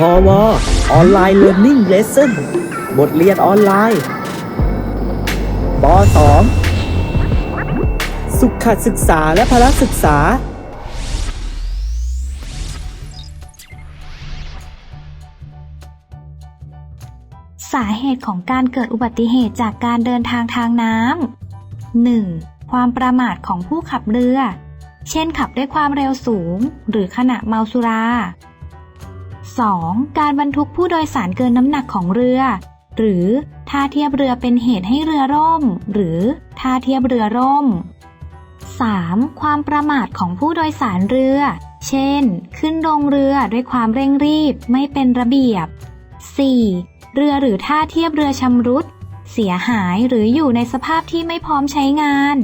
พอวออนไลน์เรียน i ิ g เลส s o n บทเรียนออนไลน์ป .2 สุขศึกษาและพละศึกษา สาเหตุของการเกิดอุบัติเหตุจากการเดินทางทางน้ำ 1. ความประมาทของผู้ขับเรือ เช่นขับด้วยความเร็วสูง หรือขณะเมาสุรา 2. การบรรทุกผู้โดยสารเกินน้ำหนักของเรือ หรือท่าเทียบเรือเป็นเหตุให้เรือร่ม หรือท่าเทียบเรือร่ม 3. ความประมาทของผู้โดยสารเรือ เช่น ขึ้นลงเรือด้วยความเร่งรีบไม่เป็นระเบียบ 4. เรือหรือท่าเทียบเรือชำรุด เสียหายหรืออยู่ในสภาพที่ไม่พร้อมใช้งาน